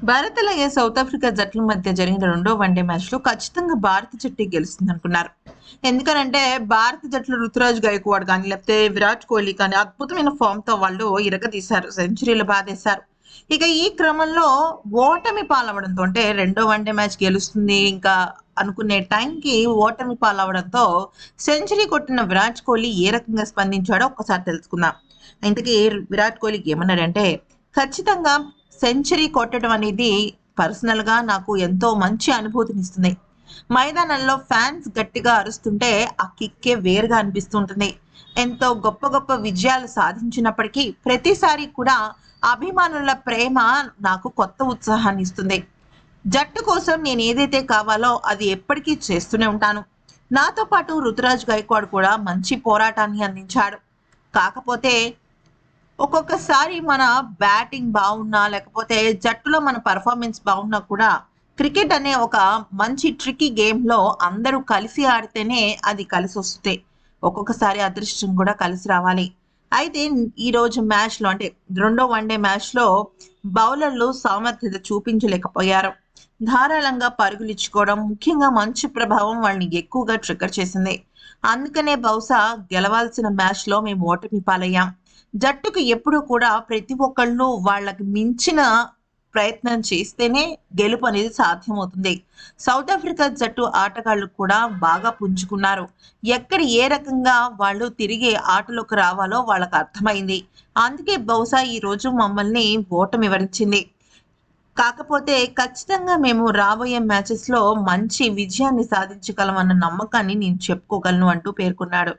భారత్ అలాగే south Africa జట్ల మధ్య జరిగిన రెండో వన్డే మ్యాచ్లో ఖచ్చితంగా భారత జట్టు గెలుస్తుంది అనుకున్నారు ఎందుకనంటే భారత జట్లు రుతురాజ్ గైక్వాడ్ కానీ లేకపోతే విరాట్ కోహ్లీ కానీ అద్భుతమైన ఫామ్తో వాళ్ళు ఇరగదీశారు సెంచరీలు బాధేశారు ఇక ఈ క్రమంలో ఓటమి పాలవడంతో అంటే రెండో వన్డే మ్యాచ్ గెలుస్తుంది ఇంకా అనుకునే టైంకి ఓటమి పాలవడంతో సెంచరీ కొట్టిన విరాట్ కోహ్లీ ఏ రకంగా స్పందించాడో ఒక్కసారి తెలుసుకుందాం. ఇంతకీ విరాట్ కోహ్లీకి ఏమన్నాడంటే ఖచ్చితంగా సెంచరీ కొట్టడం అనేది పర్సనల్గా నాకు ఎంతో మంచి అనుభూతిని ఇస్తుంది. మైదానంలో ఫ్యాన్స్ గట్టిగా అరుస్తుంటే ఆ కిక్కే వేరుగా అనిపిస్తుంటుంది. ఎంతో గొప్ప గొప్ప విజయాలు సాధించినప్పటికీ ప్రతిసారి కూడా అభిమానుల ప్రేమ నాకు కొత్త ఉత్సాహాన్ని ఇస్తుంది. జట్టు కోసం నేను ఏదైతే కావాలో అది ఎప్పటికీ చేస్తూనే ఉంటాను. నాతో పాటు రుతురాజ్ గైక్వాడ్ కూడా మంచి పోరాటాన్ని అందించాడు. కాకపోతే ఒక్కొక్కసారి మన బ్యాటింగ్ బాగున్నా లేకపోతే జట్టులో మన పర్ఫార్మెన్స్ బాగున్నా కూడా క్రికెట్ అనే ఒక మంచి ట్రికీ గేమ్లో అందరూ కలిసి ఆడితేనే అది కలిసి వస్తే ఒక్కొక్కసారి అదృష్టం కూడా కలిసి రావాలి. అయితే ఈ రోజు మ్యాచ్లో అంటే రెండో వన్డే మ్యాచ్లో బౌలర్లు సామర్థ్యత చూపించలేకపోయారు. ధారాళంగా పరుగులు ఇచ్చుకోవడం ముఖ్యంగా మంచి ప్రభావం వాళ్ళని ఎక్కువగా ట్రిగ్గర్ చేసింది. అందుకనే బహుశా గెలవాల్సిన మ్యాచ్లో మేము ఓటమి పాలయ్యాం. జట్టుకు ఎప్పుడూ కూడా ప్రతి ఒక్కళ్ళు వాళ్ళకి మించిన ప్రయత్నం చేస్తేనే గెలుపు అనేది సాధ్యమవుతుంది. సౌత్ ఆఫ్రికా జట్టు ఆటగాళ్ళు కూడా బాగా పుంజుకున్నారు. ఎక్కడ ఏ రకంగా వాళ్ళు తిరిగి ఆటలోకి రావాలో వాళ్ళకి అర్థమైంది. అందుకే బహుశా ఈ రోజు మమ్మల్ని ఓటమి వరించింది. కాకపోతే ఖచ్చితంగా మేము రాబోయే మ్యాచెస్లో మంచి విజయాన్ని సాధించగలమన్న నమ్మకాన్ని నేను చెప్పుకోగలను అంటూ పేర్కొన్నాడు.